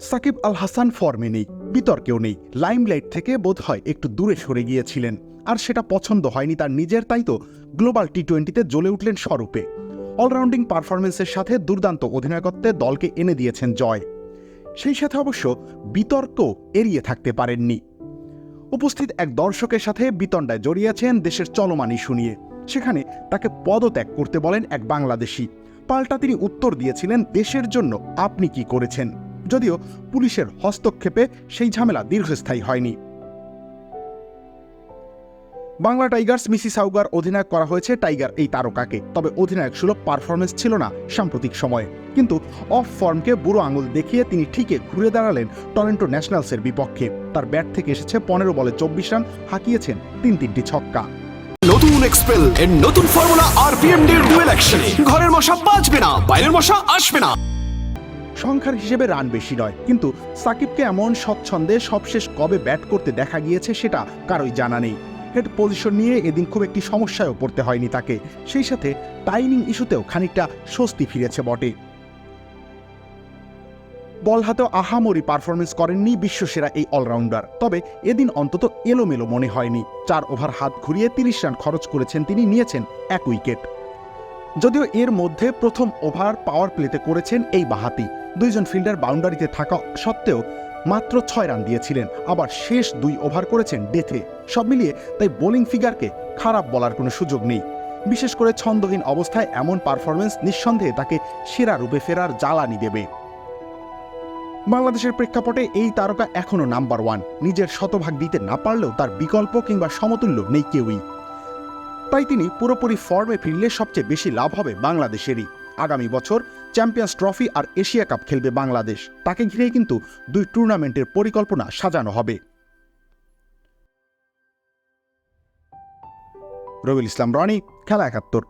সাকিব আল হাসান ফর্মে নেই, বিতর্কেও নেই। লাইমলাইট থেকে বোধ হয় একটু দূরে সরে গিয়েছিলেন। আর সেটা পছন্দ হয়নি তার নিজের, তাই তো গ্লোবাল টি টোয়েন্টিতে জ্বলে উঠলেন স্বরূপে। অলরাউন্ডিং পারফরমেন্সের সাথে দুর্দান্ত অধিনায়কত্বে দলকে এনে দিয়েছেন জয়। সেই সাথে অবশ্য বিতর্ক এড়িয়ে থাকতে পারেননি। উপস্থিত এক দর্শকের সাথে বিতণ্ডায় জড়িয়েছেন দেশের চলমান ইস্যু নিয়ে। সেখানে তাকে পদত্যাগ করতে বলেন এক বাংলাদেশি। পাল্টা তিনি উত্তর দিয়েছিলেন, দেশের জন্য আপনি কি করেছেন? যদিও পুলিশের হস্তক্ষেপে সেই ঝামেলা দীর্ঘস্থায়ী হয়নি। বাংলা টাইগার্স মিসি সাউগার অধিনায়ক করা হয়েছে টাইগার এই তারকাকে। তবে অধিনায়ক সুলভ পারফরমেন্স ছিল না সাম্প্রতিক সময়ে। কিন্তু অফ ফর্মকে বুড়ো আঙুল দেখিয়ে তিনি ঠিকই ঘুরে দাঁড়ালেন টরেন্টো ন্যাশনালসের বিপক্ষে। তার ব্যাট থেকে এসেছে পনেরো বলে চব্বিশ রান, হাঁকিয়েছেন তিন তিনটি ছক্কা। নতুন এক্সপেল এর নতুন ফর্মুলা আরপিএম ডুয়েল অ্যাকশনে ঘরের মশা বাঁচবে না, বাইরের মশা আসবে না। সংখ্যার হিসেবে রান বেশি নয়। কিন্তু সাকিবকে এমন স্বচ্ছন্দে সবশেষ কবে ব্যাট করতে দেখা গিয়েছে সেটা কারোই জানা নেই। হেড পজিশন নিয়ে এদিন খুব একটি সমস্যায়ও পড়তে হয়নি তাকে। সেই সাথে টাইমিং ইস্যুতেও খানিকটা স্বস্তি ফিরেছে বটে। বল হাতেও আহামরি পারফরমেন্স করেননি বিশ্বসেরা এই অলরাউন্ডার। তবে এদিন অন্তত এলোমেলো মনে হয়নি। চার ওভার হাত ঘুরিয়ে তিরিশ রান খরচ করেছেন তিনি, নিয়েছেন এক উইকেট। যদিও এর মধ্যে প্রথম ওভার পাওয়ার প্লেতে করেছেন এই বাহাতি দুইজন ফিল্ডার বাউন্ডারিতে থাকা সত্ত্বেও মাত্র ছয় রান দিয়েছিলেন। আবার শেষ দুই ওভার করেছেন ডেথে। সব মিলিয়ে তাই বোলিং ফিগারকে খারাপ বলার কোনো সুযোগ নেই। বিশেষ করে ছন্দহীন অবস্থায় এমন পারফরমেন্স নিঃসন্দেহে তাকে সেরা রূপে ফেরার জ্বালানি দেবে। বাংলাদেশের প্রেক্ষাপটে এই তারকা এখনও নাম্বার ওয়ান। নিজের শতভাগ দিতে না পারলেও তার বিকল্প কিংবা সমতুল্য নেই কেউই। তাই তিনি পুরোপুরি ফর্মে ফিরলে সবচেয়ে বেশি লাভ হবে বাংলাদেশেরই। আগামী বছর চ্যাম্পিয়ন্স ট্রফি আর এশিয়া কাপ খেলবে বাংলাদেশ। তাকে ঘিরে কিন্তু দুই টুর্নামেন্টের পরিকল্পনা সাজানো হবে। রবিল ইসলাম, রনি, খেলা একাত্তর।